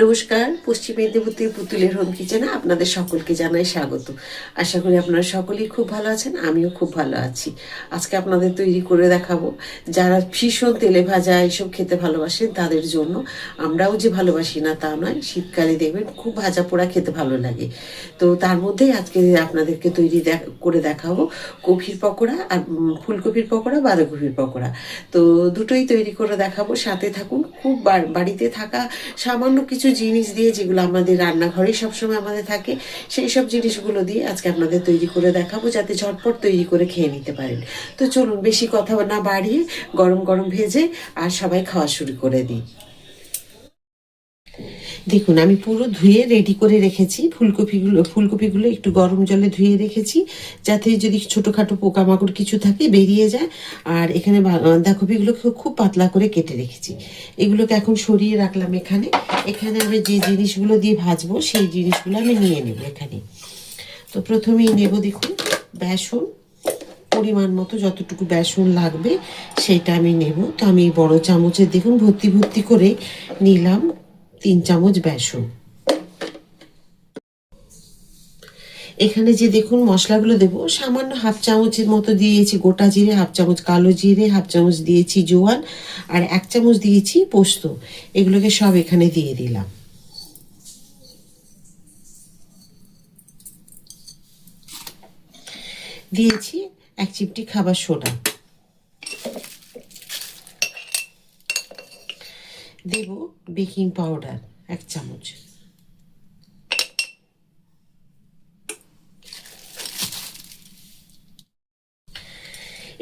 নমস্কার, পশ্চিম মেদিনীপুরের পুতুলের হোম কিচেনে আপনাদের সকলকে জানাই স্বাগত। আশা করি আপনারা সকলেই খুব ভালো আছেন, আমিও খুব ভালো আছি। আজকে আপনাদের তৈরি করে দেখাবো, যারা ভীষণ তেলে ভাজা এইসব খেতে ভালোবাসেন তাদের জন্য। আমরাও যে ভালোবাসি না তা নয়, শীতকালে দেখবেন খুব ভাজা পোড়া খেতে ভালো লাগে। তো তার মধ্যেই আজকে আপনাদেরকে তৈরি করে দেখাবো কফির পকোড়া আর ফুলকপির পকোড়া, বাঁধাকপির পকোড়া। তো দুটোই তৈরি করে দেখাবো, সাথে থাকুন, খুব বাড়িতে থাকা সামান্য কিছু জিনিস দিয়ে যেগুলো আমাদের রান্নাঘরে সবসময় আমাদের থাকে, সেই সব জিনিসগুলো দিয়ে আজকে আপনাদের তৈরি করে দেখাবো যাতে ঝটপট তৈরি করে খেয়ে নিতে পারেন। তো চলুন বেশি কথা না বাড়িয়ে গরম গরম ভেজে আর সবাই খাওয়া শুরু করে দিই। দেখুন, আমি পুরো ধুয়ে রেডি করে রেখেছি। ফুলকপিগুলো ফুলকপিগুলো একটু গরম জলে ধুয়ে রেখেছি, যাতে যদি ছোটোখাটো পোকামাকড় কিছু থাকে বেরিয়ে যায়। আর এখানে বাঁধাকপিগুলোকে খুব পাতলা করে কেটে রেখেছি। এগুলোকে এখন সরিয়ে রাখলাম এখানে। এখানে আমি যে জিনিসগুলো দিয়ে ভাজবো, সেই জিনিসগুলো আমি নিয়ে নেব এখানে। তো প্রথমেই নেব দেখুন, বেসন। পরিমাণ মতো যতটুকু বেসন লাগবে, সেটা আমি নেব। তো আমি বড় চামচের, দেখুন, ভর্তি ভর্তি করে নিলাম। তিন চামচ বেসন। এখানে যে দেখুন মশলাগুলো দেবো, সামান্য হাফ চামচের মতো দিয়েছি গোটা জিরে, হাফ চামচ কালো জিরে, হাফ চামচ দিয়েছি জোয়ান, আর এক চামচ দিয়েছি পোস্ত। এগুলোকে সব এখানে দিয়ে দিলাম। দিয়েছি এক চিপটি খাবার সোডা। দেব বেকিং পাউডার, এক চামচ।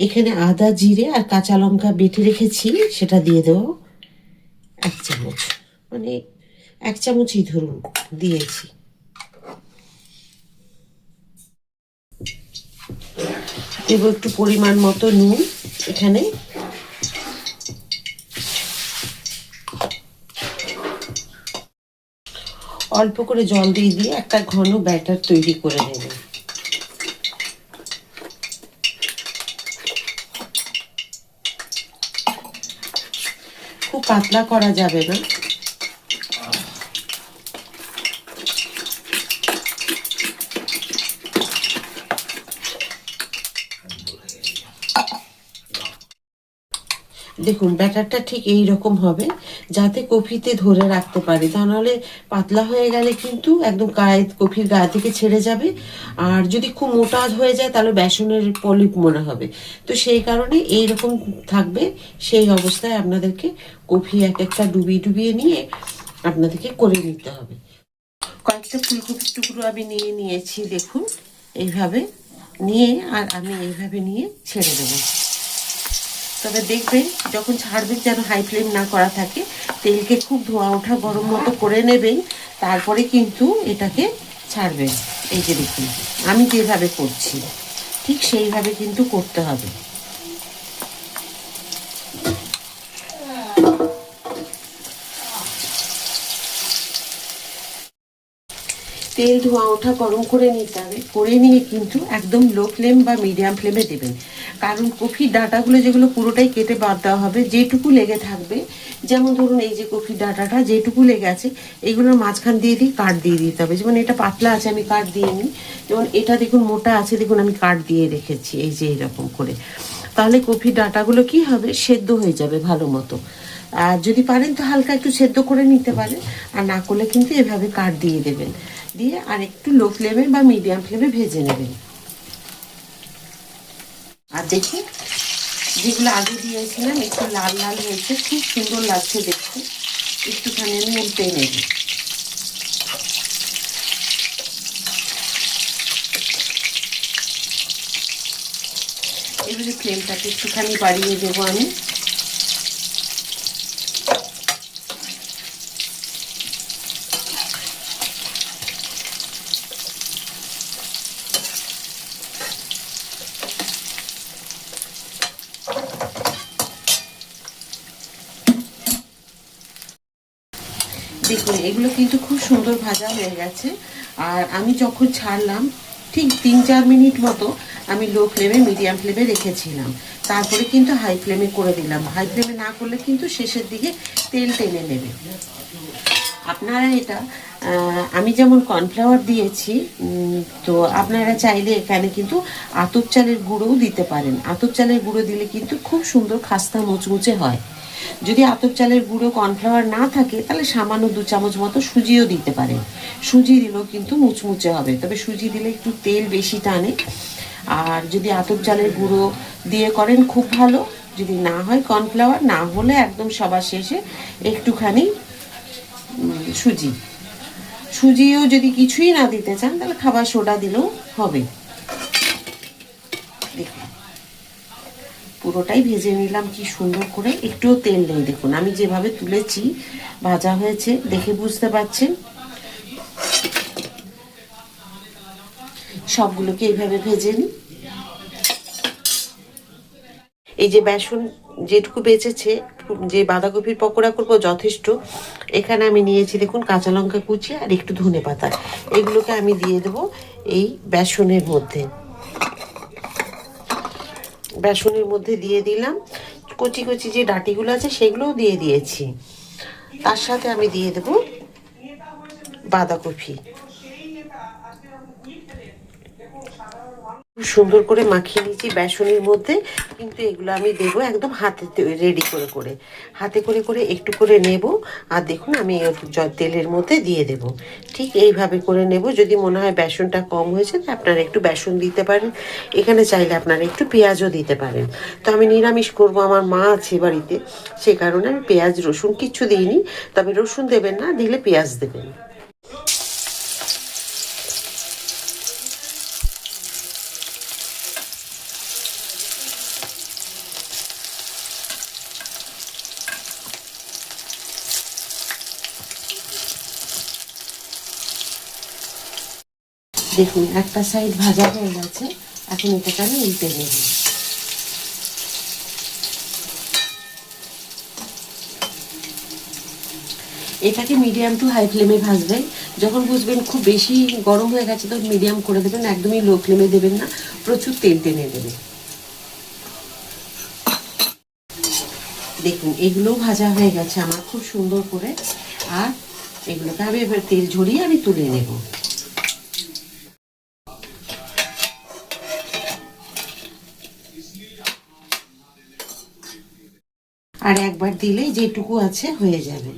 এখানে আদা, জিরে আর কাঁচা লঙ্কা বেটে রেখেছি, সেটা দিয়ে দেবো এক চামচ। মানে এক চামচই ধরুন, দিয়েছি। দেবো একটু পরিমাণ মতো নুন এখানে। অল্প করে জল দিয়ে দিয়ে একটা ঘন ব্যাটার তৈরি করে নেবে। খুব পাতলা করা যাবে না। দেখুন, ব্যাটারটা ঠিক এই রকম হবে যাতে কফিতে ধরে রাখতে পারে। তা নাহলে পাতলা হয়ে গেলে কিন্তু একদম গায়ে কফির গা থেকে ছেড়ে যাবে। আর যদি খুব মোটা হয়ে যায়, তাহলে বেসনের পলিপ মনে হবে। তো সেই কারণে এই রকম থাকবে। সেই অবস্থায় আপনাদেরকে কফি এক একটা ডুবিয়ে ডুবিয়ে নিয়ে আপনাদেরকে করে নিতে হবে। কয়েকটা ফুলকপির টুকরো আমি নিয়ে নিয়েছি, দেখুন। এইভাবে নিয়ে আর আমি এইভাবে নিয়ে ছেড়ে দেবো। তবে দেখবেন, যখন ছাড়বেন যেন হাই ফ্লেম না করা থাকে, তেলকে খুব ধোয়া ওঠা গরম মতো করে নেবেন, তারপরে কিন্তু এটাকে ছাড়বেন। এই যে দেখুন, আমি যেভাবে করছি, ঠিক সেইভাবে কিন্তু করতে হবে। তেল ধোয়া ওঠা গরম করে নিতে হবে, করে নিয়ে কিন্তু একদম লো ফ্লেম বা মিডিয়াম ফ্লেমে দেবেন। কারণ কফির ডাটাগুলো যেগুলো পুরোটাই কেটে বাদ দেওয়া হবে, যেটুকু লেগে থাকবে, যেমন ধরুন এই যে কফির ডাটাটা যেটুকু লেগে আছে এইগুলোর মাঝখান দিয়ে দিয়ে কাট দিয়ে দিতে হবে। যেমন এটা পাতলা আছে, আমি কাট দিয়ে নিই যেমন এটা দেখুন মোটা আছে, দেখুন আমি কাট দিয়ে রেখেছি, এই যে এরকম করে। তাহলে কফির ডাটাগুলো কি হবে? সেদ্ধ হয়ে যাবে ভালো মতো। আর যদি পারেন তো হালকা একটু সেদ্ধ করে নিতে পারেন, আর না করলে কিন্তু এভাবে কাট দিয়ে দেবেন। দিয়ে আর একটু লো ফ্লেমে বা মিডিয়াম ফ্লেমে ভেজে নেবেন। দেখি। যেগুলো আগে দিয়েছিলাম, একটু লাল লাল হয়েছে, খুব সুন্দর লাগছে দেখতে। একটুখানি আমি উল্টে নেব। এবারে ফ্লেমটাকে একটুখানি বাড়িয়ে দেবো আমি। দেখুন এগুলো কিন্তু খুব সুন্দর ভাজা হয়ে গেছে। আর আমি যখন ছাড়লাম, ঠিক তিন চার মিনিট মতো আমি লো ফ্লেমে মিডিয়াম ফ্লেমে রেখেছিলাম। তারপরে কিন্তু হাই ফ্লেমে করে দিলাম। হাই ফ্লেমে না করলে কিন্তু শেষের দিকে তেল টেনে নেবে। আপনারা এটা আমি যেমন কর্নফ্লাওয়ার দিয়েছি তো আপনারা চাইলে এখানে কিন্তু আতপ চালের গুঁড়োও দিতে পারেন। আতপ চালের গুঁড়ো দিলে কিন্তু খুব সুন্দর খাস্তা মুচমুচে হয়। যদি আতপ চালের গুঁড়ো কর্নফ্লাওয়ার না থাকে, তাহলে সামান্য দু চামচ মতো সুজিও দিতে পারেন সুজি দিলেও কিন্তু মুচমুচে হবে, তবে সুজি দিলে একটু তেল বেশি টানে। আর যদি আতপ চালের গুঁড়ো দিয়ে করেন, খুব ভালো। যদি না হয় কর্নফ্লাওয়ার, না হলে একদম সবার শেষে একটুখানি সুজি। সুজিও যদি কিছুই না দিতে চান, তাহলে খাবার সোডা দিলেও হবে। পুরোটাই ভেজে নিলাম, কি সুন্দর করে। একটুও তেল নেই, দেখুন, আমি যেভাবে তুলেছি, ভাজা হয়েছে, দেখে বুঝতে পারছেন? সবগুলোকে এইভাবে ভেজে নিই। এই যে বেসন যেটুকু বেঁচেছে, যে বাঁধাকপির পকোড়া করব যথেষ্ট। এখানে আমি নিয়েছি, দেখুন, কাঁচা লঙ্কা কুচি আর একটু ধনে পাতা এগুলোকে আমি দিয়ে দেবো এই বেসনের মধ্যে। বেসনের মধ্যে দিয়ে দিলাম। কচি কচি যে ডাটিগুলো আছে সেগুলোও দিয়ে দিয়েছি। তার সাথে আমি দিয়ে দেব বাঁধাকপি। সুন্দর করে মাখিয়ে নিয়েছি বেসনের মধ্যে, কিন্তু এগুলো আমি দেবো একদম হাতে রেডি করে করে। হাতে করে করে একটু করে নেব, আর দেখুন আমি তেলের মধ্যে দিয়ে দেব। ঠিক এইভাবে করে নেব, যদি মনে হয় বেসনটা কম হয়েছে, তো আপনারা একটু বেসন দিতে পারেন। এখানে চাইলে আপনারা একটু পেঁয়াজও দিতে পারেন। তো আমি নিরামিষ করব, আমার মা আছে বাড়িতে, সে কারণে আমি পেঁয়াজ, রসুন কিচ্ছু দিইনি। তবে রসুন দেবেন না, দিলে পেঁয়াজ দেবেন। দেখুন, একটা সাইড ভাজা হয়ে গেছে। এখন এটাকে আমি উল্টে নেব এটাকে মিডিয়াম টু হাই ফ্লেমে ভাজবেন। যখন বুঝবেন খুব বেশি গরম হয়ে গেছে, তখন মিডিয়াম করে দেবেন, একদমই লো ফ্লেমে দেবেন না। প্রচুর তেল টেনে দেবে দেখুন, এগুলোও ভাজা হয়ে গেছে আমার, খুব সুন্দর করে। আর এগুলোকে আমি এবার তেল ঝরিয়ে আমি তুলে নেব। আর একবার দিলেই যেটুকু আছে হয়ে যাবে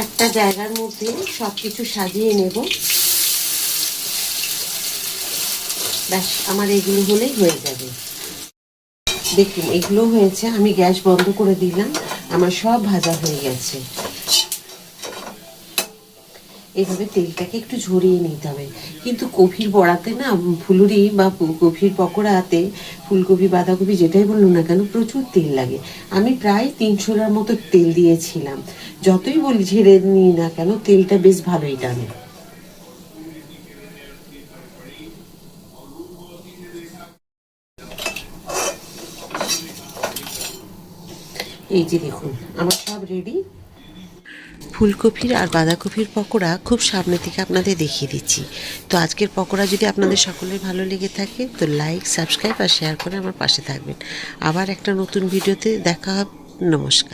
একটা জায়গার মধ্যে সব কিছু সাজিয়ে নেব। ব্যাস, আমার এগুলো হলেই হয়ে যাবে। দেখুন, এগুলো হয়েছে, আমি গ্যাস বন্ধ করে দিলাম, আমার সব ভাজা হয়ে গেছে। এইভাবে তেলটাকে একটু ঝরিয়ে নিতে হবে। কিন্তু কফির বড়াতে না ফুলুরি বা কফির পকোড়াতে, ফুলকপি, বাঁধাকপি যেটাই বলুন না কেন প্রচুর তেল লাগে। আমি প্রায় তিনশোটার মতো তেল দিয়েছিলাম। যতই বলি ঝেড়ে নিই না কেন, তেলটা বেশ ভালোই টানে। এই যে দেখুন, আমার সব রেডি ফুলকপির আর বাঁধাকপির পকোড়া খুব সামনে থেকে আপনাদের দেখিয়ে দিচ্ছি। তো আজকের পকোড়া যদি আপনাদের সকলের ভালো লেগে থাকে, তো লাইক সাবস্ক্রাইব আর শেয়ার করে আমার পাশে থাকবেন। আবার একটা নতুন ভিডিওতে দেখা হবে। নমস্কার।